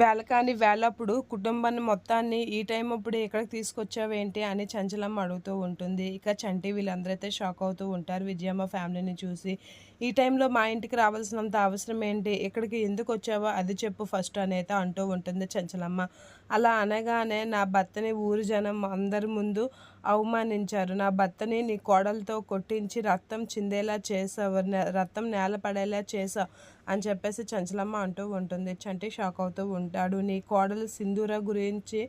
వేళ కానీ వేళప్పుడు కుటుంబాన్ని మొత్తాన్ని ఈ టైం అప్పుడు ఎక్కడికి తీసుకొచ్చావేంటి అని చంచలమ్మ అడుగుతూ ఉంటుంది. ఇక చంటి వీళ్ళందరైతే షాక్ అవుతూ ఉంటారు. విజయమ్మ ఫ్యామిలీని చూసి ఈ టైంలో మా ఇంటికి రావాల్సినంత అవసరం ఏంటి? ఇక్కడికి ఎందుకు వచ్చావో అది చెప్పు ఫస్ట్ అనేది అంటూ ఉంటుంది చంచలమ్మ. అలా అనగానే నా భర్తని ఊరు జనం అందరి ముందు అవమానించారు. నా భర్తని నీ కోడలతో కొట్టించి రక్తం చిందేలా చేసావు రక్తం నేల పడేలా చేసావు అని చెప్పేసి చంచలమ్మ అంటూ ఉంటుంది. చంటి షాక్ అవుతూ ఉంటుంది ఉంటాడు. నీ కోడలు సింధూర గురించి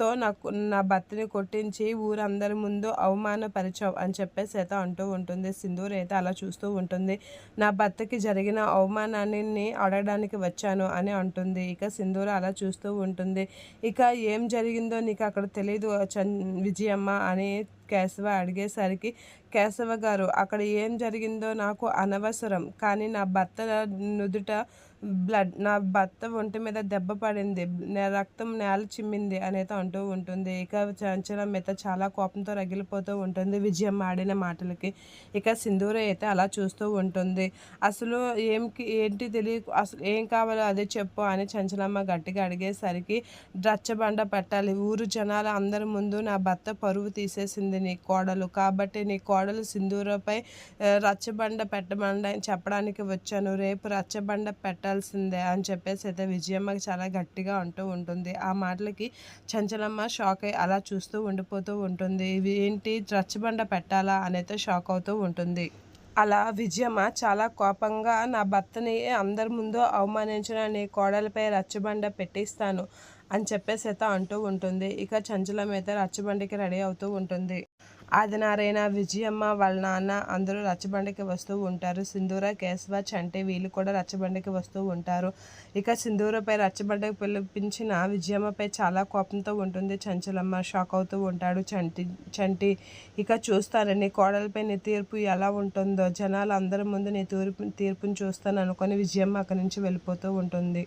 తో నాకు నా భర్తని కొట్టించి ఊరందరి ముందు అవమానపరిచావు అని చెప్పేసి అయితే అంటూ ఉంటుంది. సింధూర అయితే అలా చూస్తూ ఉంటుంది. నా భర్తకి జరిగిన అవమానాన్ని అడగడానికి వచ్చాను అని అంటుంది. ఇక సింధూర అలా చూస్తూ ఉంటుంది. ఇక ఏం జరిగిందో నీకు అక్కడ తెలియదు చన్ విజయమ్మ అని కేశవ అడిగేసరికి కేశవ గారు అక్కడ ఏం జరిగిందో నాకు అనవసరం కానీ నా భర్త నుదుట బ్లడ్ నా భర్త ఒంటి మీద దెబ్బ పడింది రక్తం నేల చిమ్మింది అనేది అంటూ ఉంటుంది. ఇక చంచలం మిత చాలా కోపంతో రగిలిపోతూ ఉంటుంది విజయం ఆడిన మాటలకి. ఇక సింధూర అయితే అలా చూస్తూ ఉంటుంది. అసలు ఏంకి ఏంటి తెలియ అసలు ఏం కావాలో అదే చెప్పు అని చంచలమ్మ గట్టిగా అడిగేసరికి రచ్చబండ పెట్టాలి ఊరు జనాల అందరి ముందు నా భర్త పరువు తీసేసింది నీ కోడలు. కాబట్టి నీ కోడలు సింధూరపై రచ్చబండ పెట్టబండ అని చెప్పడానికి వచ్చాను. రేపు రచ్చబండ పెట్టాల్సిందే అని చెప్పేసి అయితే విజయమ్మకి చాలా గట్టిగా అంటూ ఉంటుంది. ఆ మాటలకి చంచలమ్మ షాక్ అయ్యి అలా చూస్తూ ఉండిపోతూ ఉంటుంది. ఇవి ఏంటి? రచ్చబండ పెట్టాలా? అనేది షాక్ అవుతూ ఉంటుంది. అలా విజయమ్మ చాలా కోపంగా నా భర్తని అందరి ముందు అవమానించిన నీ కోడలపై రచ్చబండ పెట్టిస్తాను. అని చెప్పే అయితే అంటూ ఉంటుంది. ఇక చంచల మీద రచ్చబండికి రెడీ అవుతూ ఉంటుంది. ఆదినారాయణ విజయమ్మ వాళ్ళ నాన్న అందరూ రచ్చబండికి వస్తూ ఉంటారు. సింధూర కేశవ చంటి వీళ్ళు కూడా రచ్చబండికి వస్తూ ఉంటారు. ఇక సింధూరపై రచ్చబండికి పిలిపించిన విజయమ్మపై చాలా కోపంతో ఉంటుంది. చంచలమ్మ షాక్ అవుతూ ఉంటాడు. చంటి చంటి ఇక చూస్తానని కోడలపై నీ తీర్పు ఎలా ఉంటుందో జనాలు అందరి ముందు నీ తీర్పు తీర్పుని చూస్తాను అనుకొని విజయమ్మ అక్కడి నుంచి వెళ్ళిపోతూ ఉంటుంది.